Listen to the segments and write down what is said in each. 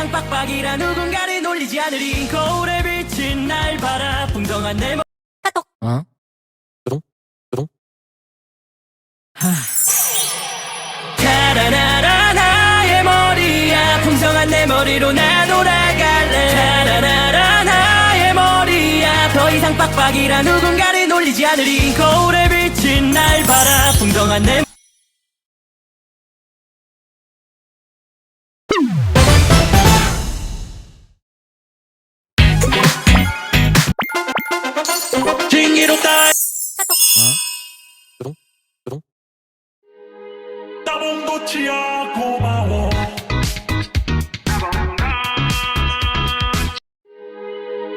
머리야 더 이상 빡빡이라 누군가를 놀리지 않으리. 거울에 비친 날 봐라. 풍성한 내 머리 어? 타라라라 나의 머리야. 풍성한 내 머리로 나 돌아갈래. 타라라라 나의 머리야. 더 이상 빡빡이라 누군가를 놀리지 않으리. 거울에 비친 날 봐라. 풍성한 내 따봉도치야 고마워.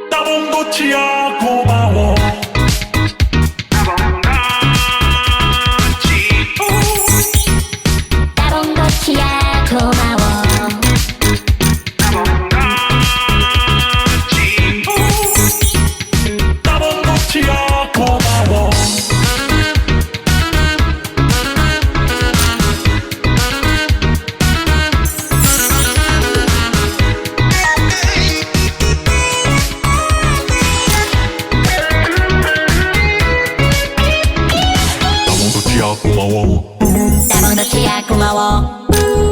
따봉 도치야 고마워 고마워. 따봉도치야 고마워.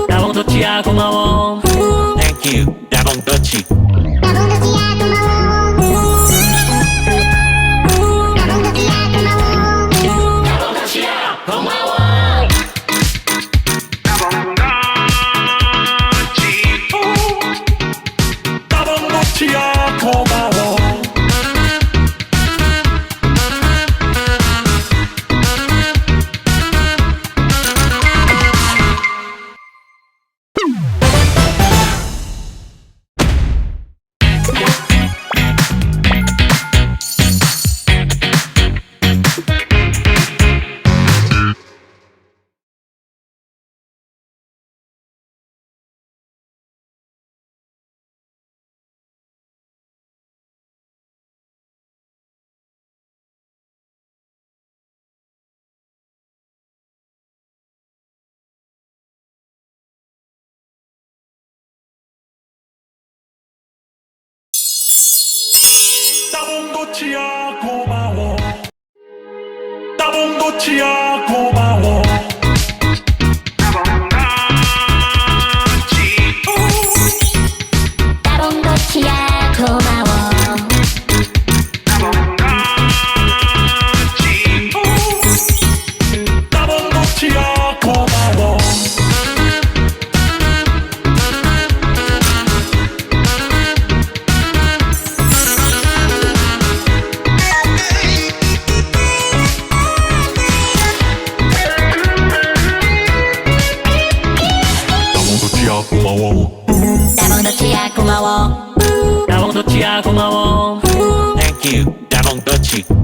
나봉도치야 고마워. Thank you. 고마워 따봉도치야 고마워. 따봉도치야 고마워 따봉도치야 고마워. 따봉도치야 고마워 고마워. 나봉 도치야 고마워. Thank you. 따봉도치 따봉도치야